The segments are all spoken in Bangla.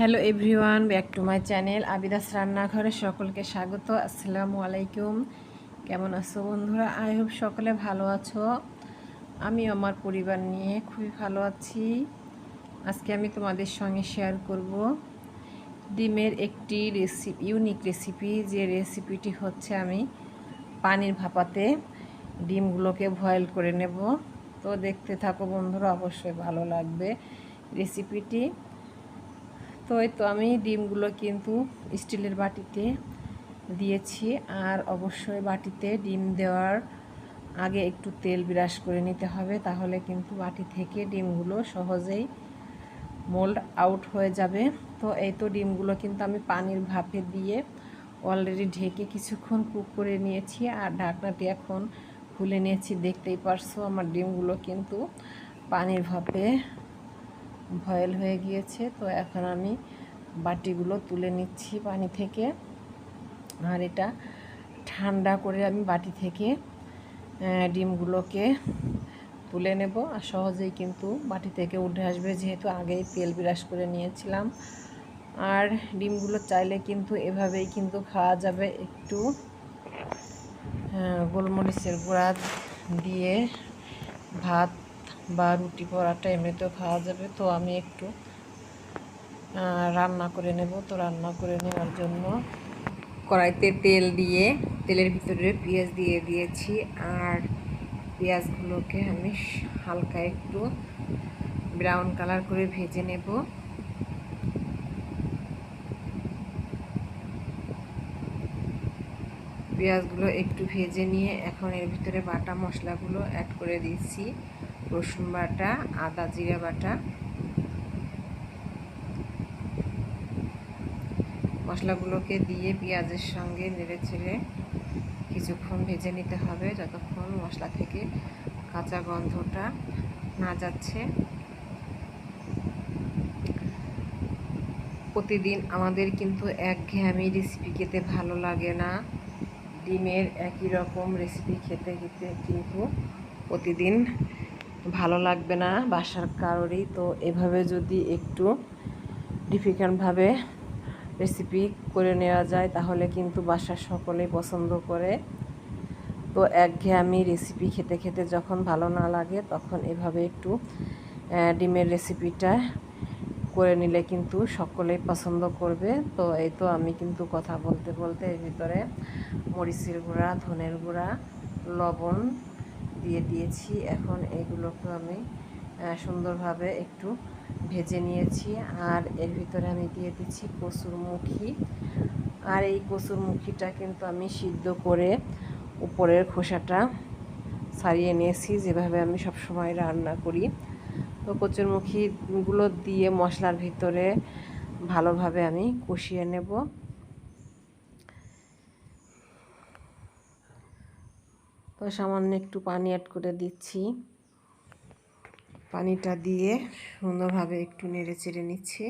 Hello everyone back to my channel Abida's রান্নাঘরে সকলকে স্বাগত, আসসালামু আলাইকুম। কেমন আছো বন্ধুরা? আই হোপ সকলে ভালো আছো। আমি আমার পরিবার নিয়ে খুবই ভালো আছি। আজকে আমি তোমাদের সঙ্গে শেয়ার করব ডিমের একটি রেসিপি ইউনিক রেসিপি যে রেসিপিটি হচ্ছে আমি পানির ভাপাতে ডিমগুলোকে ভয়েল করে নেব। তো দেখতে থাকো বন্ধুরা, অবশ্যই ভালো লাগবে রেসিপিটি তো এই তো আমি ডিমগুলো কিন্তু স্টিলের বাটিতে দিয়েছি আর অবশ্যই বাটিতে ডিম দেওয়ার আগে একটু তেল বিরাস করে নিতে হবে, তাহলে কিন্তু বাটি থেকে ডিমগুলো সহজেই মোল্ড আউট হয়ে যাবে। তো এই তো ডিমগুলো কিন্তু আমি পানির ভাপে দিয়ে অলরেডি ঢেকে কিছুক্ষণ কুক করে নিয়েছি আর ঢাকনাটি এখন খুলে নিয়েছি। দেখতেই পারছ আমার ডিমগুলো কিন্তু পানির ভাপে ভয়েল হয়ে গিয়েছে। তো এখন আমি বাটিগুলো তুলে নিচ্ছি পানি থেকে। আর এটা ঠান্ডা করে আমি বাটি থেকে ডিমগুলোকে তুলে নেব। আর সহজেই কিন্তু বাটি থেকে উঠে আসবে, যেহেতু আগেই তেল বিরাস করে নিয়েছিলাম। আর ডিমগুলো চাইলে কিন্তু এভাবেই কিন্তু খাওয়া যাবে। একটু গোলমরিচের গুঁড়া দিয়ে ভাত বা রুটি পরাটা এমনিতেও খাওয়া যাবে, তো আমি একটু রান্না করে নেব। তো রান্না করে নেওয়ার জন্য কড়াইতে তেল দিয়ে, তেলের ভিতরে পেঁয়াজ দিয়ে দিয়েছি। আর পেঁয়াজগুলোকে আমি হালকা একটু ব্রাউন কালার করে ভেজে নেব। পেঁয়াজগুলো একটু ভেজে নিয়ে এখন এর ভিতরে বাটা মশলাগুলো অ্যাড করে দিচ্ছি রসুন বাটা, আদা জিরা বাটা, মশলাগুলোকে দিয়ে পেঁয়াজের সঙ্গে নেড়ে ছেড়ে কিছুক্ষণ ভেজে নিতে হবে যতক্ষণ মশলা থেকে কাঁচা গন্ধটা না যাচ্ছে। প্রতিদিন আমাদের কিন্তু এক ঘেয়ামি রেসিপি খেতে ভালো লাগে না। ডিমের একই রকম রেসিপি খেতে খেতে কিন্তু প্রতিদিন ভালো লাগবে না বাসার কারোরই, তো এভাবে যদি একটু ডিফিকাল্টভাবে রেসিপি করে নেওয়া যায়, তাহলে কিন্তু বাসার সকলেই পছন্দ করে। তো একঘেয়েমি রেসিপি খেতে খেতে যখন ভালো না লাগে, তখন এভাবে একটু ডিমের রেসিপিটা করে নিলে কিন্তু সকলেই পছন্দ করবে। তো এই তো আমি কিন্তু কথা বলতে বলতে এর ভিতরে মরিচের গুঁড়া, ধনের গুঁড়া, লবণ দিয়ে দিয়েছি। এখন এগুলোকে আমি সুন্দরভাবে একটু ভেজে নিয়েছি। আর এর ভিতরে আমি দিয়ে দিচ্ছি কসুর মুখি। আর এই কসুর মুখিটা কিন্তু আমি সিদ্ধ করে উপরের খোসাটা ছাড়িয়ে নিয়েছি, যেভাবে আমি সবসময় রান্না করি। তো কচুরমুখীগুলো দিয়ে মশলার ভিতরে ভালোভাবে আমি কষিয়ে নেব। তো সামান্য একটু পানি অ্যাড করে দিচ্ছি। পানিটা দিয়ে সুন্দরভাবে একটু নেড়ে চেড়ে নিচ্ছি।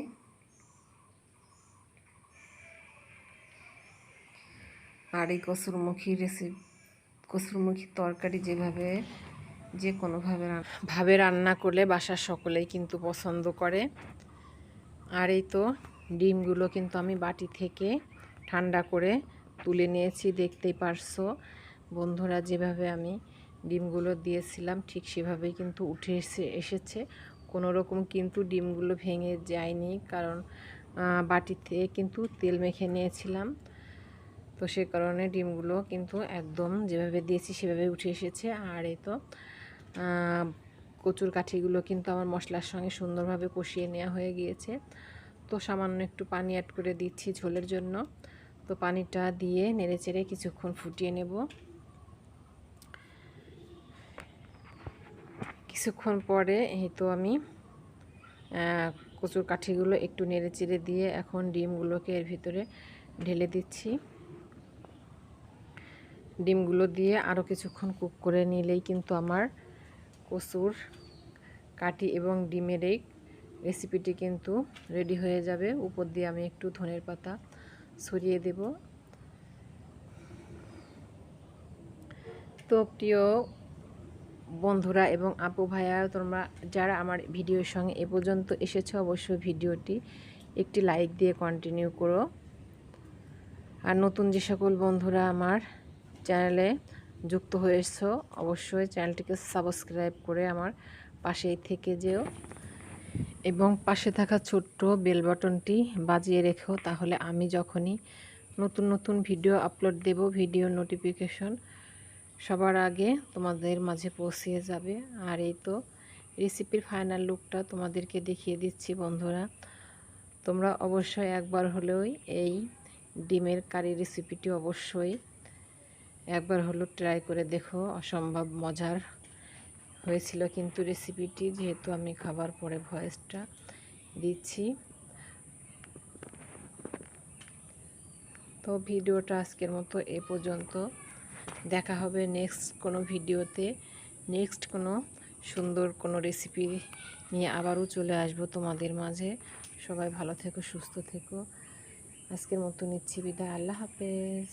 আর এই কসুরমুখী রেসিপি কসুরমুখী তরকারি যেভাবে, যে কোনোভাবে ভাবে রান্না করলে বাসার সকলেই কিন্তু পছন্দ করে। আর এই তো ডিমগুলো কিন্তু আমি বাটি থেকে ঠান্ডা করে তুলে নিয়েছি, দেখতেই পারছ। বন্ধুরা যেভাবে আমি ডিমগুলো দিয়েছিলাম, ঠিক সেভাবেই কিন্তু উঠে এসে, এসেছে। কোনো রকম কিন্তু ডিমগুলো ভেঙে যায়নি, কারণ বাটিতে কিন্তু তেল মেখে নিয়েছিলাম। তো সে কারণে ডিমগুলো কিন্তু একদম যেভাবে দিয়েছি সেভাবে উঠে এসেছে। আর এই তো কচুর কাঠিগুলো কিন্তু আমার মশলার সঙ্গে সুন্দরভাবে কষিয়ে নেওয়া হয়ে গিয়েছে। তো সামান্য একটু পানি অ্যাড করে দিচ্ছি ঝোলের জন্য। তো পানিটা দিয়ে নেড়ে চেড়ে কিছুক্ষণ ফুটিয়ে নেব। কিছুক্ষণ পরে এই তো আমি কচুর কাঠিগুলো একটু নেড়ে চেড়ে দিয়ে এখন ডিমগুলোকে এর ভিতরে ঢেলে দিচ্ছি। ডিমগুলো দিয়ে আরও কিছুক্ষণ কুক করে নিলেই কিন্তু আমার কচুর কাঠি এবং ডিমের এই রেসিপিটি কিন্তু রেডি হয়ে যাবে। উপর দিয়ে আমি একটু ধনের পাতা ছড়িয়ে দেব। তো প্রিয় বন্ধুরা এবং আপু ভাইয়া, তোমরা যারা আমার ভিডিওর সঙ্গে এ পর্যন্ত এসেছ, অবশ্যই ভিডিওটি একটি লাইক দিয়ে কন্টিনিউ করো। আর নতুন যে সকল বন্ধুরা আমার চ্যানেলে যুক্ত হয়েছ, অবশ্যই চ্যানেলটিকে সাবস্ক্রাইব করে আমার পাশেই থেকে যেও এবং পাশে থাকা ছোট্ট বেল বাটনটি বাজিয়ে রেখো, তাহলে আমি যখনই নতুন নতুন ভিডিও আপলোড দেব ভিডিও নোটিফিকেশন সবার আগে তোমাদের মাঝে পৌঁছিয়ে যাবে। আর এই তো রেসিপির ফাইনাল লুকটা তোমাদেরকে দেখিয়ে দিচ্ছি বন্ধুরা। তোমরা অবশ্যই একবার হলেও এই ডিমের কারি রেসিপিটি অবশ্যই একবার হলো ট্রাই করে দেখো। অসম্ভব মজার হয়েছিল কিন্তু রেসিপিটি যেহেতু আমি খাবার পরে ভয়েসটা দিচ্ছি। তো ভিডিওটা আজকের মতো এ পর্যন্ত। দেখা হবে নেক্সট কোনো ভিডিওতে। নেক্সট কোনো সুন্দর কোনো রেসিপি নিয়ে আবারও চলে আসব তোমাদের মাঝে। সবাই ভালো থেকো, সুস্থ থেকো। আজকের মতো নিচ্ছি বিদায়। আল্লাহ হাফেজ।